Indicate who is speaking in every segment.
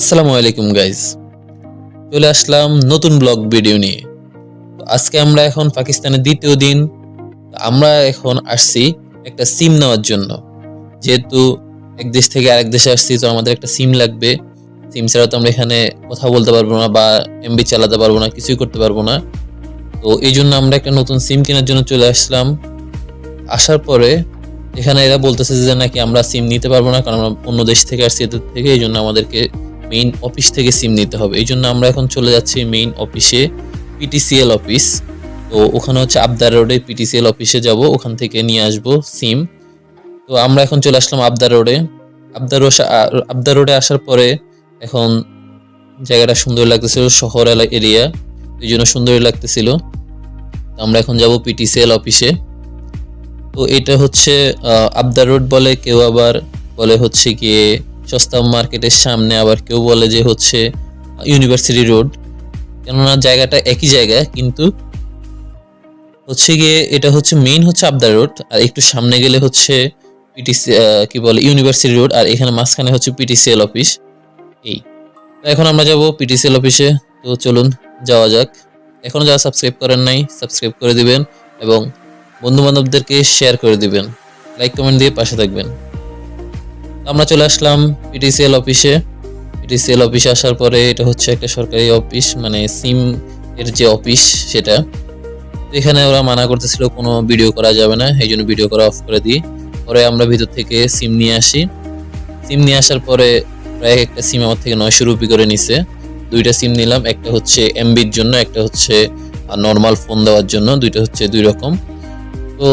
Speaker 1: আসসালামু আলাইকুম গাইজ চলে আসলাম নতুন ব্লগ ভিডিও নিয়ে। আজকে আমরা এখন পাকিস্তানের দ্বিতীয় দিন। আমরা এখন আসছি একটা সিম নেওয়ার জন্য। যেহেতু এক দেশ থেকে আরেক দেশে আসছি, তো আমাদের একটা সিম লাগবে। সিম ছাড়া তো আমরা এখানে কথা বলতে পারব না বা এমবি চালাতে পারব না, কিছুই করতে পারব না। তো এই জন্য আমরা একটা নতুন সিম কেনার জন্য চলে আসলাম। আসার পরে এখানে এরা বলতেছে যে নাকি আমরা সিম নিতে পারব না, কারণ আমরা অন্য দেশ থেকে আসছি এদের থেকে, এই জন্য আমাদেরকে মেইন অফিস থেকে সিম নিতে হবে। এই জন্য আমরা এখন চলে যাচ্ছি মেইন অফিসে পিটিসিএল অফিস তো ওখানে হচ্ছে আবদার রোডে পিটিসিএল অফিসে যাব, ওখান থেকে নিয়ে আসব সিম তো আমরা এখন চলে আসলাম আবদার রোডে আবদার আবদার রোডে আসার পরে এখন জায়গাটা সুন্দর লাগতেছিল, শহর এরিয়া এই জন্য সুন্দরই লাগতেছিল। তো আমরা এখন যাব পিটিসিএল অফিসে তো এটা হচ্ছে আবদার রোড বলে, কেউ আবার বলে হচ্ছে গিয়ে সস্তা মার্কেটের সামনে আবার কেউ বলে যে হচ্ছে ইউনিভার্সিটি রোড। কেননা জায়গাটা একই জায়গা, কিন্তু হচ্ছে গিয়ে এটা হচ্ছে মেইন হচ্ছে আবদার রোড আর একটু সামনে গেলে হচ্ছে পিটিসি কি বলে ইউনিভার্সিটি রোড আর এখানে মাঝখানে হচ্ছে পিটিসিএল অফিস এই। এখন আমরা যাব পিটিসিএল অফিসে তো চলুন, যাওয়া যাক। এখনও যারা সাবস্ক্রাইব করেন নাই সাবস্ক্রাইব করে দিবেন এবং বন্ধু বান্ধবদেরকে শেয়ার করে দিবেন। লাইক কমেন্ট দিয়ে পাশে থাকবেন। আমরা চলে আসলাম পিটিসিএল অফিসে পিটিসিএল অফিসে আসার পরে এটা হচ্ছে একটা সরকারি অফিস মানে সিম এর যে অফিস সেটা। এখানে ওরা মানা করতেছিল কোনো ভিডিও করা যাবে না, এই জন্য ভিডিও করা অফ করে দিই। পরে আমরা ভিতর থেকে সিম নিয়ে আসি। সিম নিয়ে আসার পরে প্রায় একটা সিম আমার থেকে নয়শো রুপি করে নিছে। দুইটা সিম নিলাম, একটা হচ্ছে এমবির জন্য, একটা হচ্ছে নর্মাল ফোন দেওয়ার জন্য, দুইটা হচ্ছে দুই রকম। তো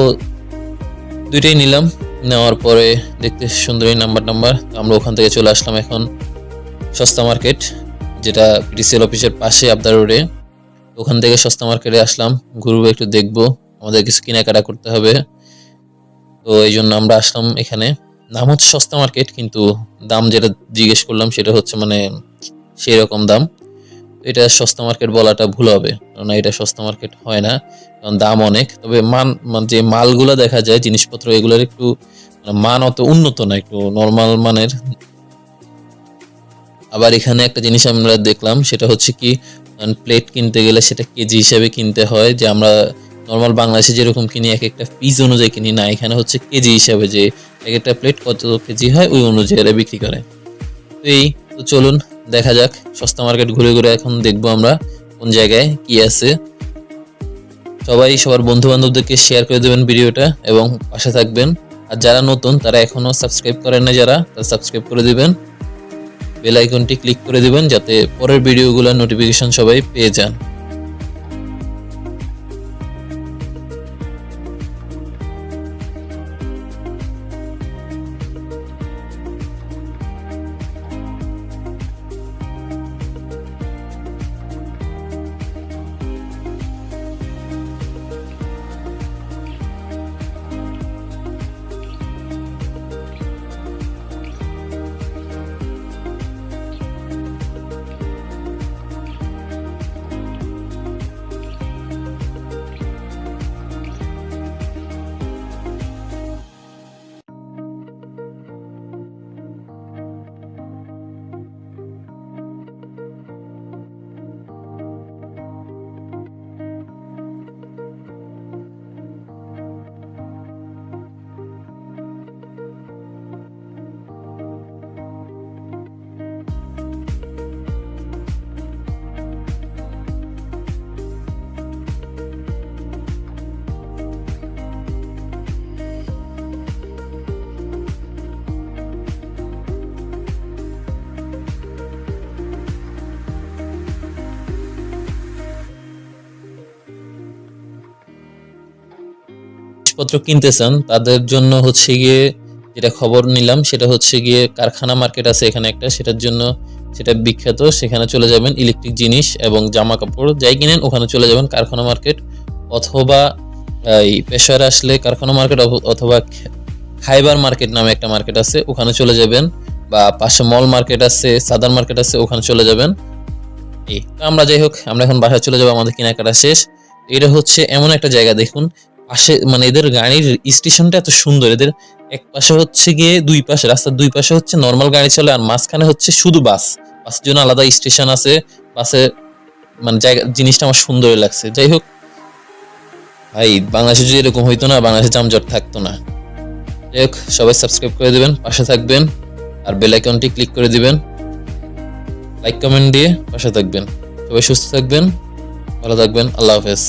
Speaker 1: দুইটাই নিলাম। নেওয়ার পরে দেখতে সুন্দরী নাম্বার নাম্বার। আমরা ওখান থেকে চলে আসলাম এখন সস্তা মার্কেট, যেটা পিটিসিএল অফিসের পাশে আবদার রোডে। ওখান থেকে সস্তা মার্কেটে আসলাম, ঘুরবো, একটু দেখব, আমাদের কিছু কেনাকাটা করতে হবে। তো এই জন্য আমরা আসলাম এখানে। নাম হচ্ছে সস্তা মার্কেট, কিন্তু দাম যেটা জিজ্ঞেস করলাম সেটা হচ্ছে মানে সেই রকম দাম। এটা সস্তা মার্কেট বলাটা ভুল হবে কারণ এটা সস্তা মার্কেট হয় না, কারণ দাম অনেক। তবে মান, মান- যে মালগুলো দেখা যায়, জিনিসপত্র এগুলোর একটু মানে মান অত উন্নত না, একটু নর্মাল মানের। আবার এখানে একটা জিনিস আমরা দেখলাম, সেটা হচ্ছে কি প্লেট কিনতে গেলে সেটা কেজি হিসাবে কিনতে হয়, যে আমরা নর্মাল বাংলাদেশে যেরকম কিনি, এক একটা পিস অনুযায়ী কিনি না, এখানে হচ্ছে কেজি হিসাবে যে এক একটা প্লেট কত কেজি হয়, ওই অনুযায়ী এরা বিক্রি করে। তো এই, তো চলুন দেখা যাক, সস্তা মার্কেট ঘুরে ঘুরে এখন দেখব আমরা কোন জায়গায় কি আছে। সবাই সবার বন্ধু বান্ধবদেরকে শেয়ার করে দেবেন ভিডিওটা এবং পাশে থাকবেন। আর যারা নতুন, তারা এখনও সাবস্ক্রাইব করেন না যারা, তারা সাবস্ক্রাইব করে দিবেন। বেল আইকনটি ক্লিক করে দিবেন যাতে পরের ভিডিওগুলোর নোটিফিকেশন সবাই পেয়ে যান। জিনিসপত্র কিনতে চান তাদের জন্য হচ্ছে গিয়ে যেটা খবর নিলাম, সেটা হচ্ছে গিয়ে কারখানা মার্কেট আছে এখানে একটা, সেটার জন্য সেটা বিখ্যাত, সেখানে চলে যাবেন ইলেকট্রিক জিনিস এবং জামা কাপড়, যাই কিনেন ওখানে চলে যাবেন কারখানা মার্কেট অথবা এই পেশোয়ারে আসলে কারখানা মার্কেট অথবা খাইবার মার্কেট নামে একটা মার্কেট আছে, ওখানে চলে যাবেন বা পাশে মল মার্কেট আছে, সাদার মার্কেট আছে, ওখানে চলে যাবেন। এই আমরা যাই হোক, আমরা এখন বাসায় চলে যাব, আমাদের কেনাকাটা শেষ। এটা হচ্ছে এমন একটা জায়গা, দেখুন পাশে মানে এদের গাড়ির স্টেশনটা এত সুন্দর। এদের এক পাশে হচ্ছে গিয়ে দুই পাশে, রাস্তার দুই পাশে হচ্ছে নর্মাল গাড়ি চলে, আর মাঝখানে হচ্ছে শুধু বাস। বাসের জন্য আলাদা স্টেশন আছে। বাসে মানে জায়গা, জিনিসটা আমার সুন্দরই লাগছে। যাই হোক, ভাই, বাংলাদেশে যদি এরকম হইতো না, বাংলাদেশে জামজট থাকতো না। যাই হোক, সবাই সাবস্ক্রাইব করে দিবেন, পাশে থাকবেন, আর বেল আইকনটি ক্লিক করে দিবেন। লাইক কমেন্ট দিয়ে পাশে থাকবেন। সবাই সুস্থ থাকবেন, ভালো থাকবেন, আল্লাহ হাফেজ।